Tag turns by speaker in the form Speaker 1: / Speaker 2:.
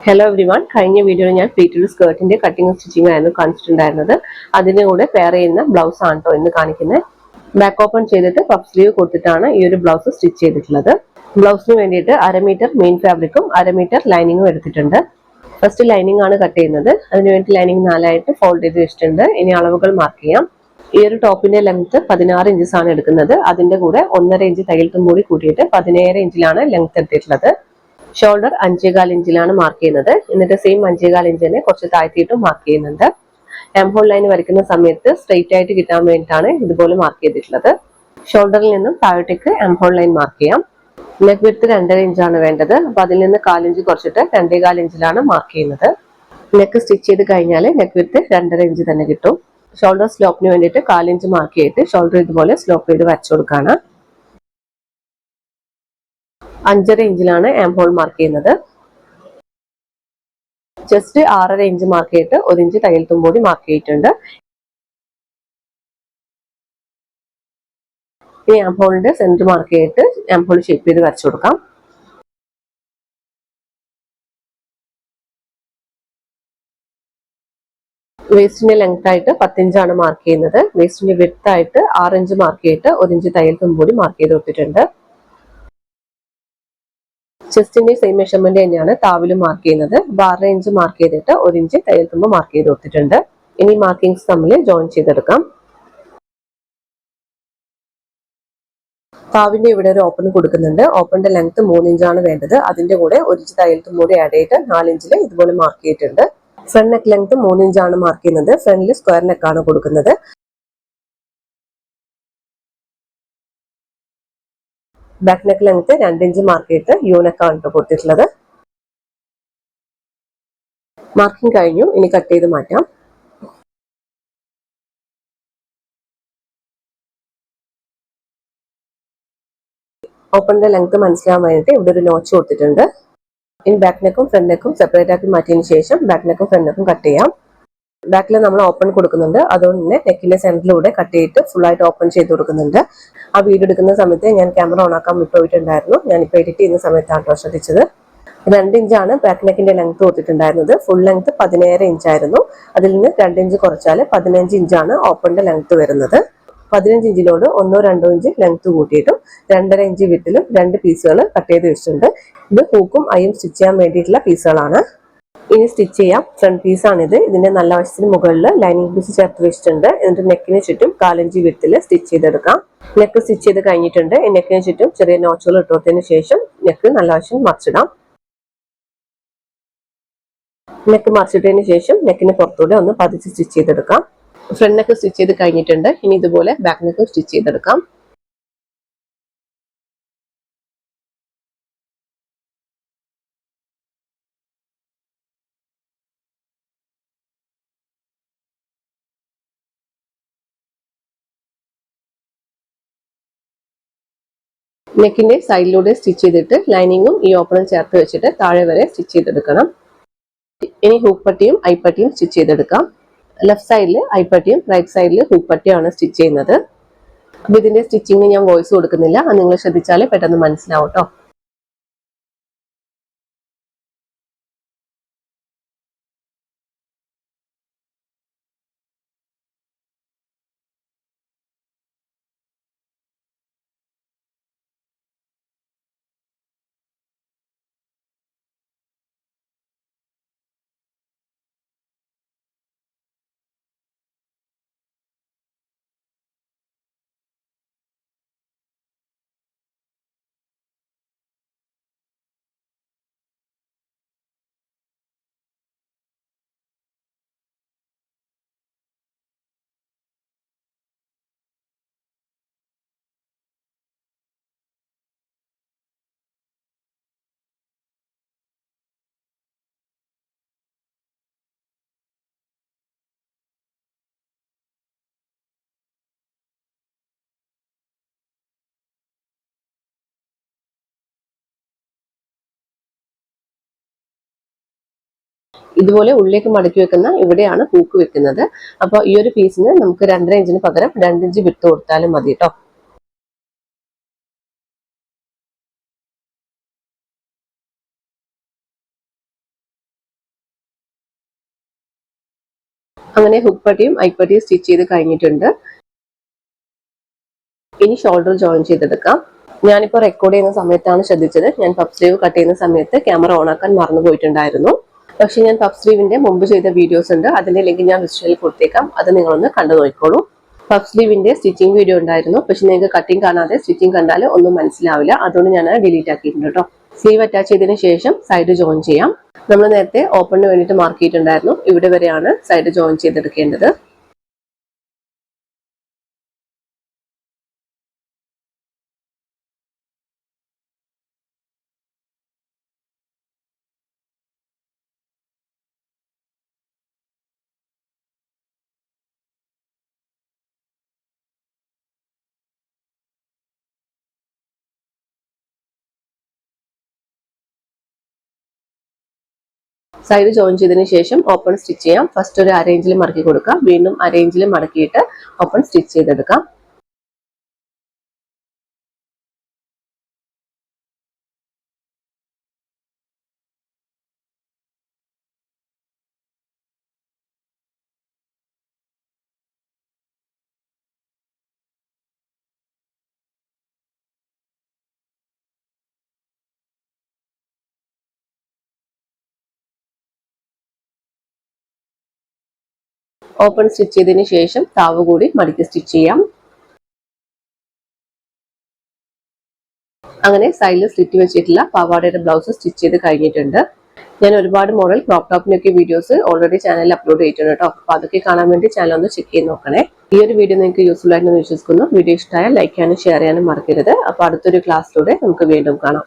Speaker 1: Hello every one കഴിഞ്ഞ വീഡിയോയിൽ ഞാൻ പ്ലീറ്റഡ് സ്കേർട്ടിന്റെ കട്ടിങ് സ്റ്റിച്ചിങ് ആയിരുന്നു കാണിച്ചിട്ടുണ്ടായിരുന്നത്. അതിന്റെ കൂടെ പെയർ ചെയ്യുന്ന ബ്ലൗസ് ആണ് കേട്ടോ ഇന്ന് കാണിക്കുന്നത് ബാക്ക് ഓപ്പൺ ചെയ്തിട്ട് പഫ് സ്ലീവ് കൊടുത്തിട്ടാണ് ഈ ഒരു ബ്ലൗസ് സ്റ്റിച്ച് ചെയ്തിട്ടുള്ളത്. ബ്ലൗസിന് വേണ്ടിയിട്ട് അരമീറ്റർ മെയിൻ ഫാബ്രിക്കും അരമീറ്റർ ലൈനിങ്ങും എടുത്തിട്ടുണ്ട്. ഫസ്റ്റ് ലൈനിങ് ആണ് കട്ട് ചെയ്യുന്നത്. അതിനുവേണ്ടി ലൈനിങ് നാലായിട്ട് ഫോൾഡ് ചെയ്ത് വെച്ചിട്ടുണ്ട്. ഇനി അളവുകൾ മാർക്ക് ചെയ്യാം. ഈ ഒരു ടോപ്പിന്റെ ലെങ്ത് പതിനാറ് ഇഞ്ചസ് ആണ് എടുക്കുന്നത്. അതിന്റെ കൂടെ ഒന്നര ഇഞ്ച് തയ്യൽ കൂടി കൂട്ടിയിട്ട് പതിനേഴ് ഇഞ്ചിലാണ് ലെങ്ത് എടുത്തിട്ടുള്ളത് ഷോൾഡർ അഞ്ചേകാൽ ഇഞ്ചിലാണ് മാർക്ക് ചെയ്യുന്നത്. എന്നിട്ട് സെയിം അഞ്ചേകാൽ ഇഞ്ച് തന്നെ കുറച്ച് താഴ്ത്തിയിട്ടും മാർക്ക് ചെയ്യുന്നുണ്ട്. എം ഹോൾ ലൈൻ വരയ്ക്കുന്ന സമയത്ത് സ്ട്രെയിറ്റ് ആയിട്ട് കിട്ടാൻ വേണ്ടിയിട്ടാണ് ഇതുപോലെ മാർക്ക് ചെയ്തിട്ടുള്ളത്. ഷോൾഡറിൽ നിന്നും താഴോട്ടേക്ക് എം ഹോൾ ലൈൻ മാർക്ക് ചെയ്യാം. നെക്ക് വിഡ്ത്ത് രണ്ടര ഇഞ്ചാണ് വേണ്ടത്. അപ്പൊ അതിൽ നിന്ന് കാലിഞ്ച് കുറച്ചിട്ട് രണ്ടേകാൽ ഇഞ്ചിലാണ് മാർക്ക് ചെയ്യുന്നത്. നെക്ക് സ്റ്റിച്ച് ചെയ്ത് കഴിഞ്ഞാൽ നെക്ക് വിഡ്ത്ത് രണ്ടര ഇഞ്ച് തന്നെ കിട്ടും. ഷോൾഡർ സ്ലോപ്പിന് വേണ്ടിയിട്ട് കാലിഞ്ച് മാർക്ക് ചെയ്തിട്ട് ഷോൾഡർ ഇതുപോലെ സ്ലോപ്പ് ചെയ്ത് വരച്ചു കൊടുക്കുകയാണ് അഞ്ചര ഇഞ്ചിലാണ് ആം ഹോൾ മാർക്ക് ചെയ്യുന്നത്. ജസ്റ്റ് ആറര ഇഞ്ച് മാർക്ക് ചെയ്തിട്ട് ഒരു ഇഞ്ച് തയ്യൽ തുമ്പോടി മാർക്ക് ചെയ്തിട്ടുണ്ട്. ഈ ആം ഹോളിന്റെ സെന്റർ മാർക്ക് ചെയ്തിട്ട് ആം ഹോൾ ഷേപ്പ് ചെയ്ത് വരച്ചു കൊടുക്കാം. വേസ്റ്റിന്റെ ലെങ്ത് ആയിട്ട് പത്തിഞ്ചാണ് മാർക്ക് ചെയ്യുന്നത്. വേസ്റ്റിന്റെ വിഡ്ത്ത് ആയിട്ട് ആറ് ഇഞ്ച് മാർക്ക് ചെയ്തിട്ട് ഒരു ഇഞ്ച് തയ്യൽ തുമ്പോടി മാർക്ക് ചെയ്ത് കൊടുത്തിട്ടുണ്ട്. ചെസ്റ്റിന്റെ സെയിം മെഷർമെന്റ് തന്നെയാണ് താവിലും മാർക്ക് ചെയ്യുന്നത്. ബാർ ഇഞ്ച് മാർക്ക് ചെയ്തിട്ട് ഒരു ഇഞ്ച് തയ്യൽ തുമ്പ് മാർക്ക് ചെയ്ത് കൊടുത്തിട്ടുണ്ട്. ഇനി മാർക്കിങ്സ് തമ്മിൽ ജോയിൻ ചെയ്തെടുക്കാം. താവിന്റെ ഇവിടെ ഒരു ഓപ്പൺ കൊടുക്കുന്നുണ്ട്. ഓപ്പണിന്റെ ലെങ്ത് മൂന്ന് ഇഞ്ചാണ് വേണ്ടത്. അതിന്റെ കൂടെ ഒരു ഇഞ്ച് തയ്യൽ തുമ്പ് കൂടി ആഡ് ചെയ്തിട്ട് നാലിഞ്ചിൽ ഇതുപോലെ മാർക്ക് ചെയ്തിട്ടുണ്ട്. ഫ്രണ്ട് നെക്ക് ലെങ്ത് മൂന്ന് ഇഞ്ചാണ് മാർക്ക് ചെയ്യുന്നത്. ഫ്രണ്ടിൽ സ്ക്വയർ നെക്കാണ് കൊടുക്കുന്നത്. ബാക്ക് നെക്ക് ലെങ്ത് രണ്ടിഞ്ച് മാർക്ക് ചെയ്തിട്ട് യൂനെക്കാണ് കൊടുത്തിട്ടുള്ളത്. മാർക്കിംഗ് കഴിഞ്ഞു. ഇനി കട്ട് ചെയ്ത് മാറ്റാം. ഓപ്പണിന്റെ ലെങ്ത് മനസ്സിലാവാൻ വേണ്ടിയിട്ട് ഇവിടെ ഒരു നോച്ച് കൊടുത്തിട്ടുണ്ട്. ഇനി ബാക്ക് നെക്കും ഫ്രണ്ട് നെക്കും സെപ്പറേറ്റ് ആക്കി മാറ്റിയതിന് ശേഷം ബാക്ക് നെക്കും ഫ്രണ്ട് നെക്കും കട്ട് ചെയ്യാം. ബാക്കിൽ നമ്മൾ ഓപ്പൺ കൊടുക്കുന്നുണ്ട്. അതുകൊണ്ട് തന്നെ നെക്കിന്റെ സെന്ററിലൂടെ കട്ട് ചെയ്തിട്ട് ഫുൾ ആയിട്ട് ഓപ്പൺ ചെയ്ത് കൊടുക്കുന്നുണ്ട്. ആ വീഡിയോ എടുക്കുന്ന സമയത്ത് ഞാൻ ക്യാമറ ഓൺ ആക്കാൻ വിട്ടുപോയിട്ടുണ്ടായിരുന്നു ഞാനിപ്പോൾ എഡിറ്റ് ചെയ്യുന്ന സമയത്താണ് ശ്രദ്ധിച്ചത്. രണ്ട് ഇഞ്ചാണ് ബാക്ക് നെക്കിന്റെ ലെങ്ത് കൊടുത്തിട്ടുണ്ടായിരുന്നത്. ഫുൾ ലെങ്ത് പതിനേഴ് ഇഞ്ചായിരുന്നു അതിൽ നിന്ന് രണ്ട് ഇഞ്ച് കുറച്ചാൽ പതിനഞ്ച് ഇഞ്ചാണ് ഓപ്പണിന്റെ ലെങ്ത് വരുന്നത്. പതിനഞ്ച് ഇഞ്ചിലോട് ഒന്നോ രണ്ടോ ഇഞ്ച് ലെങ്ത് കൂട്ടിയിട്ടും രണ്ടര ഇഞ്ച് വിട്ടിലും രണ്ട് പീസുകൾ കട്ട് ചെയ്ത് വെച്ചിട്ടുണ്ട്. ഇത് ഹൂക്കും അയും സ്റ്റിച്ച് ചെയ്യാൻ വേണ്ടിയിട്ടുള്ള പീസുകളാണ് ഇനി സ്റ്റിച്ച് ചെയ്യാം. ഫ്രണ്ട് പീസ് ഇത് ഇതിന്റെ നല്ല വശത്തിന് മുകളിൽ ലൈനിങ് പീസ് ചേർത്ത് വെച്ചിട്ടുണ്ട്. എന്നിട്ട് നെക്കിന് ചുറ്റും കാലഞ്ചി വിടത്തിൽ സ്റ്റിച്ച് ചെയ്തെടുക്കാം. നെക്ക് സ്റ്റിച്ച് ചെയ്ത് കഴിഞ്ഞിട്ടുണ്ട്. നെക്കിന് ചുറ്റും ചെറിയ നോച്ചുകൾ ഇട്ടുകൊടുത്തതിന് ശേഷം നെക്ക് നല്ല വശം മറിച്ചിടാം. നെക്ക് മറിച്ചിട്ടതിന് ശേഷം നെക്കിന് പുറത്തൂടെ ഒന്ന് പതിച്ച് സ്റ്റിച്ച് ചെയ്തെടുക്കാം. ഫ്രണ്ട് നെക്ക് സ്റ്റിച്ച് ചെയ്ത് കഴിഞ്ഞിട്ടുണ്ട്. ഇനി ഇതുപോലെ ബാക്ക് നെക്കും സ്റ്റിച്ച് ചെയ്തെടുക്കാം. നെക്കിന്റെ സൈഡിലൂടെ സ്റ്റിച്ച് ചെയ്തിട്ട് ലൈനിങ്ങും ഈ ഓപ്പണും ചേർത്ത് വെച്ചിട്ട് താഴെ വരെ സ്റ്റിച്ച് ചെയ്തെടുക്കണം. ഇനി ഹൂപ്പട്ടിയും പട്ടിയും ഐപ്പട്ടിയും സ്റ്റിച്ച് ചെയ്തെടുക്കാം. ലെഫ്റ്റ് സൈഡിൽ ഐപ്പട്ടിയും റൈറ്റ് സൈഡിൽ ഹൂപ്പട്ടിയുമാണ് സ്റ്റിച്ച് ചെയ്യുന്നത്. അപ്പോൾ ഇതിന്റെ സ്റ്റിച്ചിങ്ങിന് ഞാൻ വോയിസ് കൊടുക്കുന്നില്ല. അത് നിങ്ങൾ ശ്രദ്ധിച്ചാൽ പെട്ടെന്ന് മനസ്സിലാവും കേട്ടോ ഇതുപോലെ ഉള്ളിലേക്ക് മടക്കി വെക്കുന്ന ഇവിടെയാണ് പൂക്ക് വെക്കുന്നത്. അപ്പോൾ ഈ ഒരു പീസിന് നമുക്ക് രണ്ടര ഇഞ്ചിന് പകരം രണ്ടിഞ്ച് വിട്ട് കൊടുത്താലും മതി കേട്ടോ അങ്ങനെ ഹുക്ക് ഐപ്പട്ടിയും സ്റ്റിച്ച് ചെയ്ത് കഴിഞ്ഞിട്ടുണ്ട്. ഇനി ഷോൾഡർ ജോയിൻ ചെയ്തെടുക്കാം. ഞാനിപ്പോൾ റെക്കോർഡ് ചെയ്യുന്ന സമയത്താണ് ശ്രദ്ധിച്ചത്. ഞാൻ പപ്പ് സ്ലീവ് കട്ട് ചെയ്യുന്ന സമയത്ത് ക്യാമറ ഓൺ ആക്കാൻ മറന്നു പോയിട്ടുണ്ടായിരുന്നു പക്ഷെ ഞാൻ പഫ് സ്ലീവിന്റെ മുമ്പ് ചെയ്ത വീഡിയോസ് ഉണ്ട്. അതിന്റെ ലിങ്ക് ഞാൻ ഡിസ്ക്രിപ്ഷനിൽ കൊടുത്തേക്കാം. അത് നിങ്ങളൊന്ന് കണ്ടു നോക്കിക്കോളൂ. പഫ് സ്ലീവിന്റെ സ്റ്റിച്ചിങ് വീഡിയോ ഉണ്ടായിരുന്നു. പക്ഷെ നിങ്ങൾക്ക് കട്ടിങ് കാണാതെ സ്റ്റിച്ചിങ് കണ്ടാൽ ഒന്നും മനസ്സിലാവില്ല. അതുകൊണ്ട് ഞാൻ ഡിലീറ്റ് ആക്കിയിട്ടുണ്ട് കേട്ടോ സ്ലീവ് അറ്റാച്ച് ചെയ്തതിന് ശേഷം സൈഡ് ജോയിൻ ചെയ്യാം. നമ്മൾ നേരത്തെ ഓപ്പണിന് വേണ്ടിയിട്ട് മാർക്ക് ചെയ്തിട്ടുണ്ടായിരുന്നു. ഇവിടെ വരെയാണ് സൈഡ് ജോയിൻ ചെയ്തെടുക്കേണ്ടത്. സൈഡ് ജോയിൻ ചെയ്തതിന് ശേഷം ഓപ്പൺ സ്റ്റിച്ച് ചെയ്യാം. ഫസ്റ്റ് ഒരു അരേഞ്ചിൽ മടക്കി കൊടുക്കാം. വീണ്ടും അരേഞ്ചിൽ മടക്കിയിട്ട് ഓപ്പൺ സ്റ്റിച്ച് ചെയ്തെടുക്കാം. ഓപ്പൺ സ്റ്റിച്ച് ചെയ്തതിന് ശേഷം താവ് കൂടി മടക്കി സ്റ്റിച്ച് ചെയ്യാം. അങ്ങനെ സൈഡിൽ സ്റ്റിച്ച് വെച്ചിട്ടുള്ള പാവാടയുടെ ബ്ലൗസ് സ്റ്റിച്ച് ചെയ്ത് കഴിഞ്ഞിട്ടുണ്ട്. ഞാൻ ഒരുപാട് മോഡൽ ക്രോപ്പ് ടോപ്പിനൊക്കെ വീഡിയോസ് ഓൾറെഡി ചാനലിൽ അപ്ലോഡ് ചെയ്തിട്ടുണ്ട് കേട്ടോ അപ്പൊ അതൊക്കെ കാണാൻ വേണ്ടി ചാനൽ ഒന്ന് ചെക്ക് ചെയ്ത് നോക്കണേ. ഈ ഒരു വീഡിയോ നിങ്ങൾക്ക് യൂസ്ഫുൾ ആയിട്ട് വിശ്വസിക്കുന്നു. വീഡിയോ ഇഷ്ടമായാൽ ലൈക്ക് ചെയ്യാനും ഷെയർ ചെയ്യാനും മറക്കരുത്. അപ്പൊ അടുത്തൊരു ക്ലാസ്സിലൂടെ നമുക്ക് വീണ്ടും കാണാം.